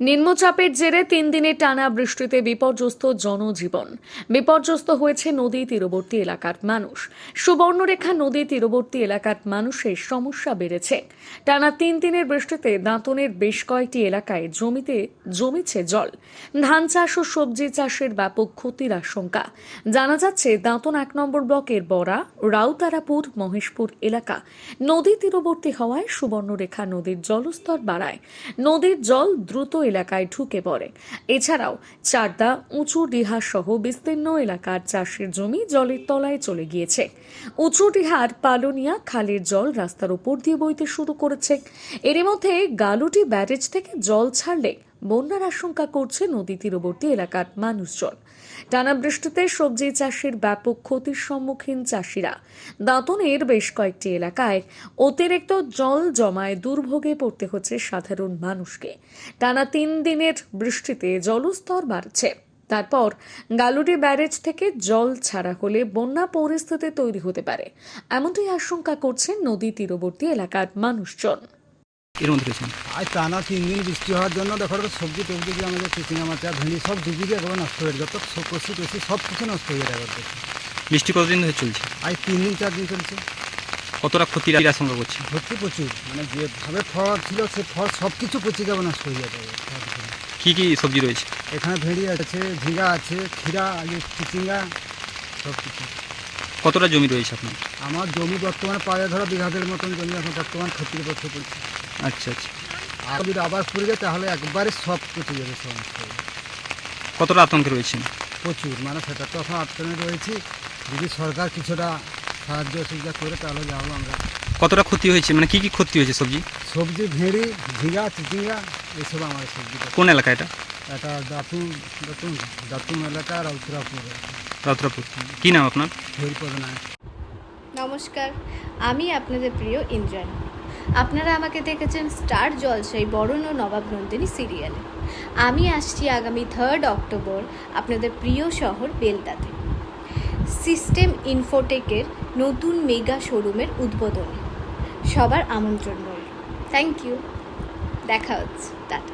নিম্নচাপের জেরে তিন দিনের টানা বৃষ্টিতে বিপর্যস্ত জনজীবন। বিপর্যস্ত হয়েছে নদী তীরবর্তী এলাকার মানুষ। সুবর্ণরেখা নদী তীরবর্তী এলাকার মানুষের সমস্যা বেড়েছে। টানা তিন দিনের বৃষ্টিতে দাঁতনের বেশ কয়েকটি এলাকায় জমিতে জমেছে জল। ধান চাষ ও সবজি চাষের ব্যাপক ক্ষতির আশঙ্কা। জানা যাচ্ছে, দাঁতন এক নম্বর ব্লকের বড়া, রাউতারাপুর, মহেশপুর এলাকা। নদী তীরবর্তী হওয়ায় সুবর্ণরেখা নদীর জলস্তর বাড়ায়। নদীর জল দ্রুত এলাকায় ঢুকে পড়ে। এছাড়াও চারদা, উঁচু ডিহা সহ বিস্তীর্ণ এলাকার চাষের জমি জলের তলায় চলে গিয়েছে। উঁচু ডিহার পালনিয়া খালের জল রাস্তার উপর দিয়ে বইতে শুরু করেছে। এর মধ্যে গালুটি ব্যারেজ থেকে জল ছাড়লে বন্যার আশঙ্কা করছে নদী তীরবর্তী এলাকার মানুষজন। টানা বৃষ্টিতে সবজি চাষের ব্যাপক ক্ষতির সম্মুখীন চাষিরা। দাঁতনের বেশ কয়েকটি এলাকায় অতিরিক্ত জল জমায় দুর্ভোগে পড়তে হচ্ছে সাধারণ মানুষকে। টানা তিন দিনের বৃষ্টিতে জলস্তর বাড়ছে। তারপর গালুডি ব্যারেজ থেকে জল ছাড়া হলে বন্যা পরিস্থিতি তৈরি হতে পারে। এমনটাই আশঙ্কা করছেন নদী তীরবর্তী এলাকার মানুষজন। এর মধ্যে রয়েছেন। আজ টানা তিন দিন বৃষ্টি হওয়ার জন্য দেখো সবজি টবজি যে আমাদের চিচিঙা মাচা ভেন্ডি সব ডুবি দিয়ে একেবারে নষ্ট হয়ে যত কষি টসি সব কিছু নষ্ট হয়ে যাবে একবার। বৃষ্টি কতদিন ধরে চলছে? আজ তিন দিন চার দিন চলছে। কতটা ক্ষতির আশঙ্কা করছে? ভর্তি প্রচুর। মানে যেভাবে ফল ছিল সে ফল সব কিছু পচে যাবে নষ্ট হয়ে যাবে কি কি সবজি রয়েছে? এখানে ভেড়ি আছে ঝিঙ্গা আছে ক্ষীরা আছে চিচিঙ্গা সব কিছু। কতটা জমি রয়েছে আপনার? আমার জমি বর্তমানে পায়ে ধরো বিঘাদের মতন জমি এখন বর্তমান ক্ষতির পক্ষে পড়ছে। আচ্ছা আচ্ছা। আর যদি আবার পড়ে যায় তাহলে একবারে সব পচে যাবে যাবে। কতটা আতঙ্কে রয়েছেন? প্রচুর মানে সেটা তো এখন আটকানে রয়েছি। যদি সরকার কিছুটা সাহায্য সুবিধা করে তাহলে যাব আমরা কতটা ক্ষতি হয়েছে? মানে কি কি ক্ষতি হয়েছে সবজি? সবজি ভেড়ি ঝিঙ্গা চিচিঙ্গা এইসব আমার সবজিটা কোন এলাকা এটা? এটা দাতুন দাতুন দাতুন এলাকা আর উত্তরাপুর রাত্রাপুর কি নাম আপনার? হরিপদ নায়ক নমস্কার আমি আপনাদের প্রিয় ইন্দ্রাণী। আপনারা আমাকে দেখেছেন স্টার জলসাই বরণ ও নবাব নন্দিনী সিরিয়ালে। আমি আসছি আগামী থার্ড অক্টোবর আপনাদের প্রিয় শহর বেলদাতে। সিস্টেম ইনফোটেকের নতুন মেগা শোরুমের উদ্বোধনে। সবার আমন্ত্রণ রইল। থ্যাংক ইউ দেখা হচ্ছে। টাটা।